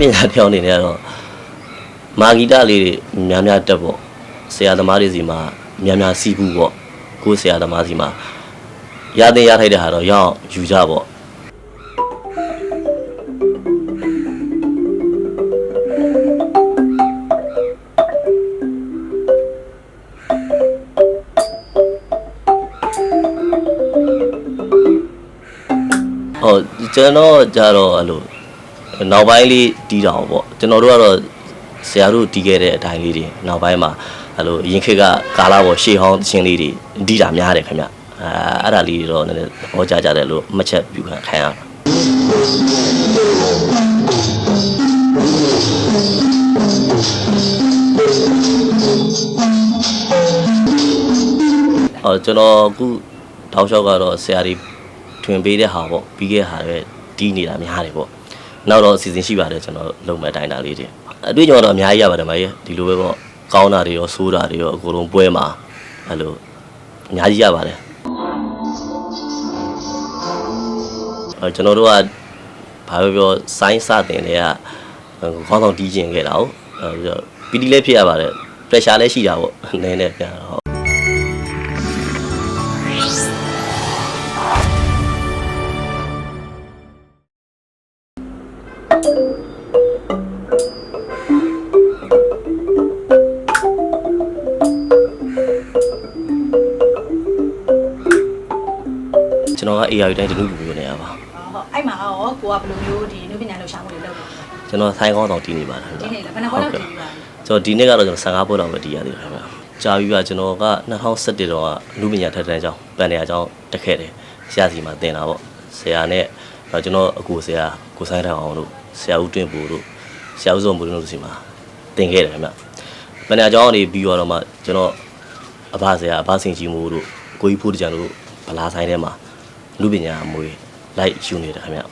ပညာတစ်ယောက်အနေနဲ့ကတော့မာဂီတလေးတွေများများတက်ပေါ့ဆရာသမားတွေစီမှာများများစီးဘူးပေါ့ကိုယ်ဆရာသမားစီမှာရတဲ့ရထိုက်တဲ့ဟာတော့ရအောင်ယူကြပေါ့ဟောကျွန်တော်ကြတော့အဲ့လို နောက်ပိုင်းလေးတီးတာပေါ့ကျွန်တော်တို့ကတော့ဆရာတို့တီးခဲ့တဲ့အတိုင်းလေးတွေနောက်ပိုင်းမှာအဲ့လိုအရင်ခေတ်ကကာလာပေါ်ရှေးဟောင်းသချင်းလေးတွေတီးတာများတယ်ခင်ဗျအဲအဲ့ဒါလေးတွေတော့နည်းနည်းဟောကြားကြတယ်လို့မှတ်ချက်ပြုခံခံရတာဟောကျွန်တော်အခုတောက်လျှောက်ကတော့ဆရာတွေထွင်ပေးတဲ့ဟာပေါ့ပြီးခဲ့တဲ့ဟာတွေတီးနေတာများတယ်ပေါ့ နောက်တော့အစီအစဉ်ရှိပါတယ်ကျွန်တော်လုံမဲ့တိုင်းတာလေးတွေအတွေ့အကြုံတော့အများကြီးရပါတယ်မကြီးဒီလိုပဲပေါ့ကောင်းတာတွေရောဆိုးတာတွေရောအကုန်လုံးပွဲမှာအဲ့လိုအများကြီးရပါတယ်အဲကျွန်တော်တို့ကဘာပဲပြောဆိုင်းစတင်တွေကခေါင်းဆောင်တီးကျင်ခဲ့တာဟုတ်အဲပီတီလည်းဖြစ်ရပါတယ် pressure လည်းရှိတာပေါ့နည်းနည်းပြန်တော့ ကျွန်တော်က AI တိုင်းတနုလူမျိုးနေရပါဟုတ်အဲ့မှာရောကိုကဘယ်လိုမျိုးဒီနုပညာလှူရှာမှုတွေလုပ်နေလဲကျွန်တော်ဆိုင်းကောင်းဆောင်တည်နေပါတယ်ဒီနေ့လည်းဘယ်နှခေါက်လောက်တည်ပြီးပါလဲကျွန်တော်ဒီနေ့ကတော့ကျွန်တော်15ပွဲတော့ပဲတည်ရသေးတယ်ခင်ဗျာကြာပြီပါကျွန်တော်က2017တော့ကလူပညာထက်တန်းကျောင်းပန်နေရာကျောင်းတက်ခဲ့တယ်ဆရာစီမှာတင်တာပေါ့ဆရာနဲ့တော့ကျွန်တော်အကူဆရာကိုဆိုင်ထောင်အောင်တို့ဆရာဦးတွင်ပူတို့ဆရာဦးစုံပူတို့စီမှာတင်ခဲ့တယ်ခင်ဗျာပန်နေရာကျောင်းကနေပြီးတော့မှကျွန်တော်အဘဆရာအဘစင်ကြီးမိုးတို့ကိုကြီးဖိုးတကြံတို့ဗလာဆိုင်ထဲမှာ လူပညာအမွေလိုက်ယူနေတယ်ခင်ဗျာ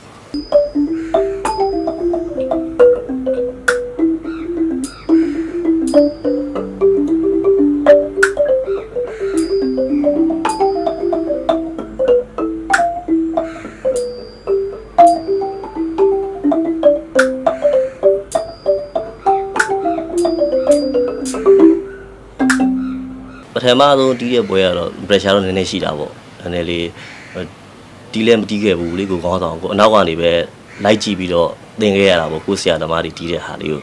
ပထမဆုံးတီးတဲ့ပွဲကတော့ pressure တော့နည်းနည်းရှိတာပေါ့နည်းနည်းလေး တီးလည်းမတီးခဲ့ဘူးလေကိုကောင်းဆောင်ကိုအနောက်ကနေပဲလိုက်ကြည့်ပြီးတော့သင်ခဲ့ရတာပေါ့ကိုဆရာသမားတွေတီးတဲ့ဟာလေးကို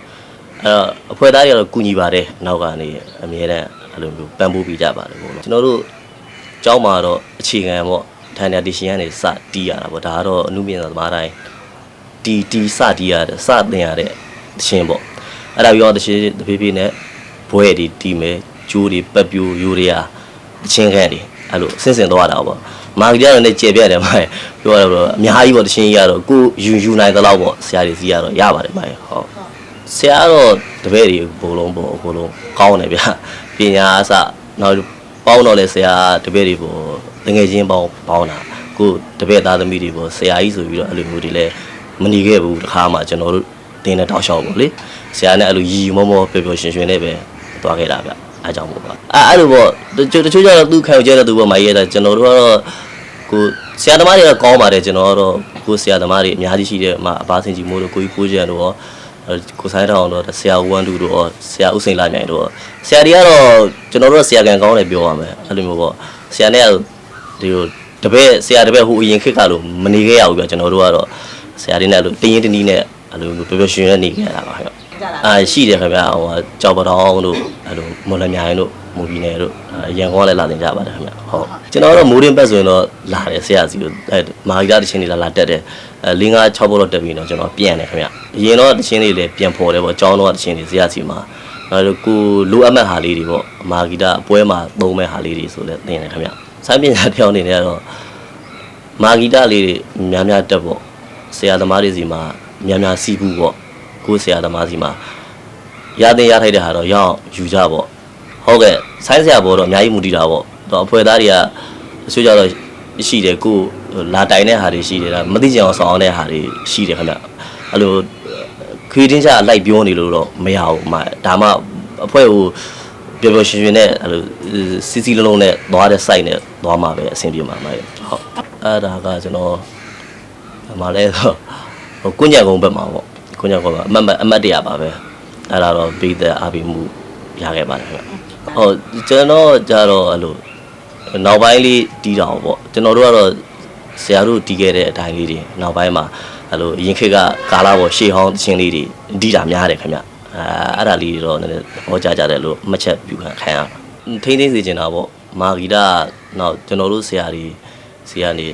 အဲ့တော့အဖွဲသားတွေကတော့ကူညီပါတယ်နောက်ကနေအမြဲတမ်းအဲ့လိုမျိုးပံ့ပိုးပေးကြပါတယ်ပေါ့နော်ကျွန်တော်တို့ကျောင်းမှာတော့အခြေခံပေါ့ထိုင်နေတီရှင်ကနေစတီးရတာပေါ့ဒါကတော့အမှုမြင်သမားတိုင်းတီတီစတီးရတဲ့စသင်ရတဲ့တခြင်းပေါ့အဲ့ဒါပြီးတော့တခြင်းတဖြည်းဖြည်းနဲ့ဘွဲတွေတီးမယ်ကျိုးတွေပက်ပြိုယူတွေဟာတခြင်းခန့်တွေ အဲ့လိုဆင်းဆင်းသွားတာပေါ့မာကကြတော့လည်းကျေပြရတယ်မိုင်းပြောရတော့အများကြီးပေါ့တခြင်းကြီးကတော့ကိုယူယူနိုင်သလောက်ပေါ့ဆရာတွေစီကတော့ရပါတယ်မိုင်းဟုတ်ဆရာကတော့တပည့်တွေဘုံလုံးပေါ့အကုန်လုံးကောင်းတယ်ဗျပညာအစနောက်ပေါင်းတော့လေဆရာတပည့်တွေပေါ့တငယ်ချင်းပေါင်းပေါင်းတာကိုတပည့်သားသမီးတွေပေါ့ဆရာကြီးဆိုပြီးတော့အဲ့လိုမျိုးတွေလည်းမနေခဲ့ဘူးတခါမှကျွန်တော်တို့တင်းတဲ့တောက်လျှောက်ပေါ့လေဆရာနဲ့အဲ့လိုရီရီမောမောပျော်ပျော်ရွှင်ရွှင်နဲ့ပဲသွားခဲ့တာဗျ အားကြောင့်ပေါ့ပါအဲ့အဲ့လိုပေါ့တချို့တချို့ကျတော့သူခံယူချက်တဲ့သူပေါ့မကြီးရတာကျွန်တော်တို့ကတော့ကိုဆရာသမားတွေကကောင်းပါတယ်ကျွန်တော်ကတော့ကိုဆရာသမားတွေအများကြီးရှိတယ်အမအဘစင်ကြီးမိုးတို့ကိုကြီးဖိုးကျန်တို့ရောအဲကိုဆိုင်ထောင်တော့ဆရာဦးဝမ်းတူတို့ရောဆရာဦးစိန်လာမြိုင်တို့ရောဆရာတွေကတော့ကျွန်တော်တို့ကဆရာကန်ကောင်းတယ်ပြောရမယ်အဲ့လိုမျိုးပေါ့ဆရာနဲ့ဒီလိုတပည့်ဆရာတပည့်ဟိုအရင်ခေတ်ကလို့မနေခဲ့ရဘူးပြကျွန်တော်တို့ကတော့ဆရာတွေနဲ့လို့တင်းရင်တင်းနီးနဲ့အဲ့လိုမျိုးပျော်ပျော်ရွှင်ရွှင်နဲ့နေခဲ့ရတာပါခင်ဗျ ကြလားအာရှိတယ်ခင်ဗျဟိုကြောက်ပတောင်းတို့အဲ့လိုမော်လမြိုင်တို့မူပြီးနယ်တို့အဲရန်ကုန်ကလည်းလာတင်ကြပါတယ်ခင်ဗျဟုတ်ကျွန်တော်တော့မိုးရင်းပတ်ဆိုရင်တော့လာတယ်ဆရာစီကိုအဲမာဂီတာတချင်းတွေလာလာတက်တယ်အဲ၄၅6ဘောလောက်တက်ပြီးတော့ကျွန်တော်ပြန်တယ်ခင်ဗျအရင်တော့တချင်းတွေလည်းပြန်ဖော်တယ်ပေါ့အကြောင်းတော့တချင်းတွေဆရာစီမှာအဲကိုလိုအပ်မဲ့ဟာလေးတွေပေါ့မာဂီတာအပွဲမှာသုံးမဲ့ဟာလေးတွေဆိုလည်းသင်တယ်ခင်ဗျဆိုင်းပညာတစ်ယောက်အနေနဲ့ကတော့မာဂီတာလေးတွေများများတက်ပေါ့ဆရာသမားတွေစီမှာများများစီးဘူးပေါ့ ကိုဆရာသမားစီမှာရတဲ့ရထိုက်တဲ့ဟာတော့ရအောင်ယူကြပေါ့ဟုတ်ကဲ့ဆိုင်းဆရာဘောတော့အများကြီးမူတည်တာပေါ့တော့အဖွဲသားတွေကတချို့ကြတော့ရှိတယ်ကိုလာတိုင်တဲ့ဟာတွေရှိတယ်ဒါမသိကြအောင်ဆောင်အောင်တဲ့ဟာတွေရှိတယ်ခင်ဗျအဲ့လိုခွေးတင်းချအလိုက်ပြောနေလို့တော့မရဘူးအမဒါမှအဖွဲကိုပျော်ပျော်ရွှင်ရွှင်နဲ့အဲ့လိုစီစီလုံးလုံးနဲ့သွားတဲ့ site နဲ့သွားမှာပဲအဆင်ပြေမှာမဟုတ်အဲ့ဒါကကျွန်တော်အမလဲတော့ဟိုကုညံကုန်းဘက်မှာပေါ့ ခွန်ကြောင့်ခေါ်ပါအမတ်မတ်အမတ်တရားပါပဲအဲ့ဒါတော့ပြီးသက်အားပေးမှုရခဲ့ပါတယ်ခင်ဗျဟုတ်ကျွန်တော်ကြတော့အဲ့လိုနောက်ပိုင်းလေးတီးတာပေါ့ကျွန်တော်တို့ကတော့ဆရာတို့တီးခဲ့တဲ့အတိုင်းလေးတွေနောက်ပိုင်းမှာအဲ့လိုရင်ခေတ်ကကာလာပေါ်ရှေးဟောင်းသင်းလေးတွေတီးတာများတယ်ခင်ဗျအဲအဲ့ဒါလေးတွေတော့နည်းနည်းဟောကြားကြတယ်လို့မှတ်ချက်ပြုခံခံရတာထိန်းသိမ်းစေချင်တာပေါ့မာဂီတာနောက်ကျွန်တော်တို့ဆရာတွေဆရာနေ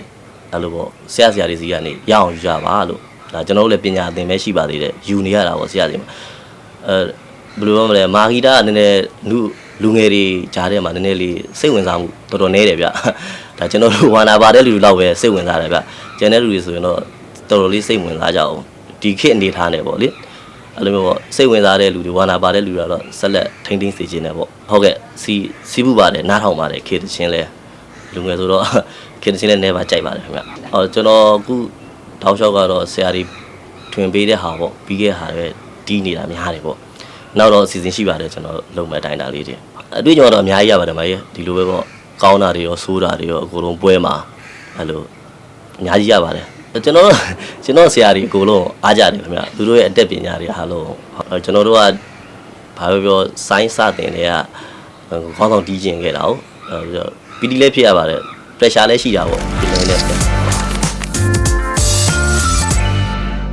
အဲ့လိုပေါ့ဆရာဆရာတွေစီကနေရအောင်ယူကြပါလို့ ဒါကျွန်တော်တို့လည်းပညာသင်ပဲရှိပါသေးတယ်ယူနေရတာပေါ့ဆရာတွေမှာအဲဘယ်လိုပြောမလဲမာဂီတာကနည်းနည်းလူလူငယ်တွေကြားထဲမှာနည်းနည်းလေးစိတ်ဝင်စားမှုတော်တော်နည်းတယ်ဗျဒါကျွန်တော်တို့ဝါနာပါတဲ့လူတွေလောက်ပဲစိတ်ဝင်စားတယ်ဗျကျန်တဲ့လူတွေဆိုရင်တော့တော်တော်လေးစိတ်ဝင်စားကြအောင်ဒီခေတ်အနေထားနေပေါ့လေအဲ့လိုမျိုးပေါ့စိတ်ဝင်စားတဲ့လူတွေဝါနာပါတဲ့လူတွေကတော့ဆက်လက်ထိမ့်သိမ်းစေခြင်းနဲ့ပေါ့ဟုတ်ကဲ့စီစီးပူပါတယ်နားထောင်ပါတယ်ခေတ္တချင်းလဲလူငယ်ဆိုတော့ခေတ္တချင်းလဲနေပါကြိုက်ပါတယ်ခင်ဗျဟောကျွန်တော်အခု တောက်လျှောက်ကတော့ဆရာကြီးထွင်ပေးတဲ့ဟာပေါ့ပြီးခဲ့ဟာပဲတီးနေတာများတယ်ပေါ့နောက်တော့အစီအစဉ်ရှိပါတယ်ကျွန်တော်လုံမဲ့တိုင်းတာလေးတွေအတွေ့အကြုံတော့အများကြီးရပါတယ်မကြီးဒီလိုပဲပေါ့ကောင်းတာတွေရောဆိုးတာတွေရောအကုန်လုံးပွဲမှာအဲ့လိုအများကြီးရပါတယ်ကျွန်တော်တို့ကျွန်တော်ဆရာတွေအကုန်လုံးအားကြတယ်ခင်ဗျသူတို့ရဲ့အတက်ပညာတွေအားလုံးဟုတ်ကျွန်တော်တို့ကဘာပြောပြောဆိုင်းစတင်တွေကခေါင်းဆောင်တီးကျင်ခဲ့တာဟုတ်အဲပြီးတော့ပီတီလည်းဖြစ်ရပါတယ် pressure လည်းရှိတာပေါ့ဒီလိုနဲ့